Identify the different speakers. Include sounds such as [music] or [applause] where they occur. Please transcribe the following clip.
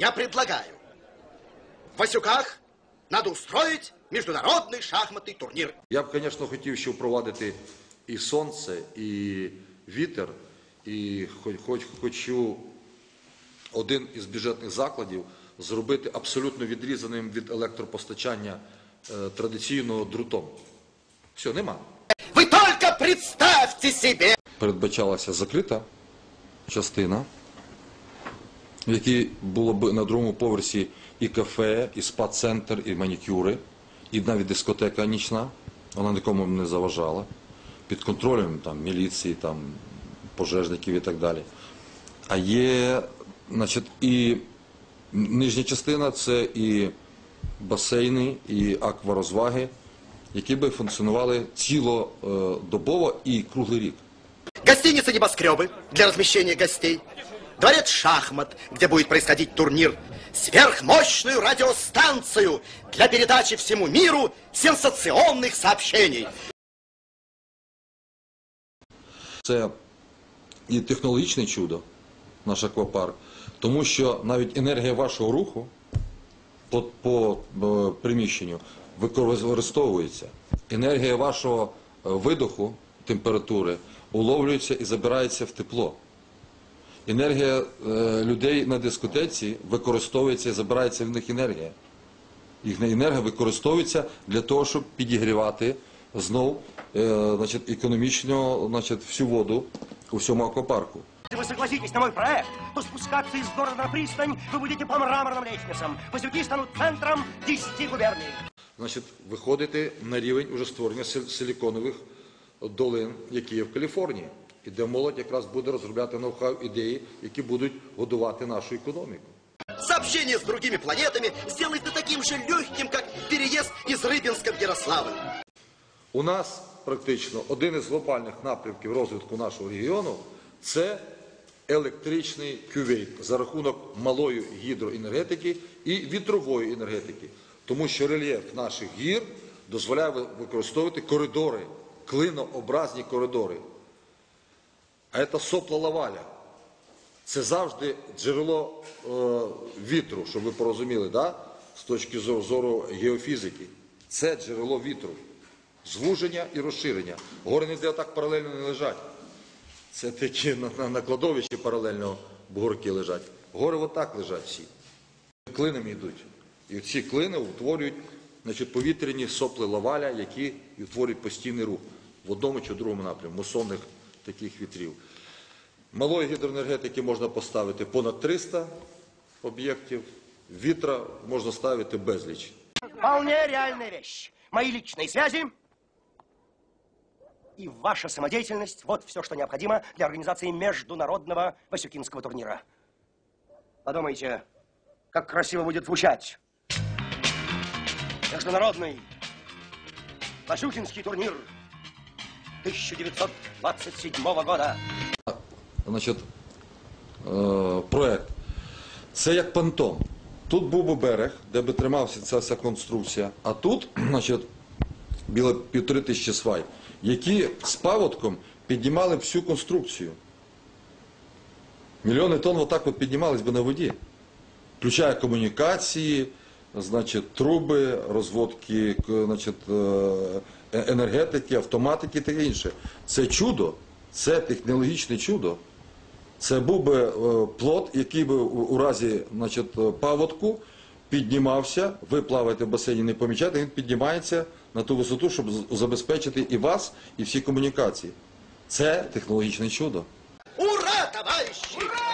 Speaker 1: Я предлагаю. В Васюках надо устроить международный шахматный турнир.
Speaker 2: Я б, звісно, хотів ще впровадити і сонце, і вітер, і хоч, хоч, хочу один із бюджетних закладів зробити абсолютно відрізаним від електропостачання е, друтом. Все, нема.
Speaker 1: Представьте себе!
Speaker 2: Передбачалася закрита частина, в якій було б на другому поверсі і кафе, і спа-центр, і манікюри, і навіть дискотека нічна. Вона нікому не заважала. Під контролем там, міліції, там, пожежників і так далі. А є, значить, і нижня частина це і басейни, і акварозваги, які би функціонували цілодобово і круглий рік.
Speaker 1: Гостиница «Небоскребы» для размещения гостей. Дворец «Шахмат», где будет происходить турнир. Сверхмощную радиостанцию для передачи всему миру сенсационных сообщений.
Speaker 2: Це і технологічне чудо, наш аквапарк, тому що навіть енергія вашого руху по, по е, приміщенню використовується. Енергія вашого е, видоху, температури, уловлюється і забирається в тепло. Енергія е, людей на дискотеці використовується і забирається в них енергія. Їхня енергія використовується для того, щоб підігрівати знов е, значить, економічно значить, всю воду у всьому аквапарку.
Speaker 3: Если вы согласитесь на мой проект, то спускаться из города на пристань вы будете по мраморным лестницам. Пасюки станут центром 10 губерний.
Speaker 2: Значить, виходити на рівень уже створення сил- силіконових долин, які є в Каліфорнії, і де молодь якраз буде розробляти ноу-хау ідеї, які будуть годувати нашу економіку.
Speaker 1: Сообщение с другими планетами сделает это таким же легким, как переезд из Рыбинска в Ярославль.
Speaker 2: У нас практично один із глобальних напрямків розвитку нашого регіону це електричний кювейт за рахунок малої гідроенергетики і вітрової енергетики, тому що рельєф наших гір дозволяє використовувати коридори, клинообразні коридори. А це сопла лаваля. Це завжди джерело е, вітру, щоб ви порозуміли, да? з точки зору, геофізики. Це джерело вітру. Звуження і розширення. Гори ніде так паралельно не лежать. Це такі на, на, на кладовищі паралельно бугорки лежать. Гори отак лежать всі. Клинами йдуть. І ці клини утворюють значить, повітряні сопли лаваля, які утворюють постійний рух в одному чи в другому напрямку, мусонних таких вітрів. Малої гідроенергетики можна поставити понад 300 об'єктів, вітра можна ставити безліч.
Speaker 3: Вполне реальная вещь. Мои личные связи и ваша самодеятельность – вот все, что необходимо для организации международного Васюкинского турнира. Подумайте, как красиво будет звучать. Международный Васюкинский турнир 1927 года.
Speaker 2: значить, е, проект. Це як понтон. Тут був би берег, де би тримався ця вся конструкція, а тут, [clears throat] значить, біля півтори тисячі свай, які з паводком піднімали всю конструкцію. Мільйони тонн отак от піднімались би на воді. Включає комунікації, значить, труби, розводки значить, е, енергетики, автоматики таке інше. Це чудо, це технологічне чудо. Це був би е, плот, який би у, разі значить, е, паводку піднімався, ви плаваєте в басейні, не помічаєте, він піднімається на ту висоту, щоб забезпечити і вас, і всі комунікації. Це технологічне чудо.
Speaker 1: Ура, товарищи!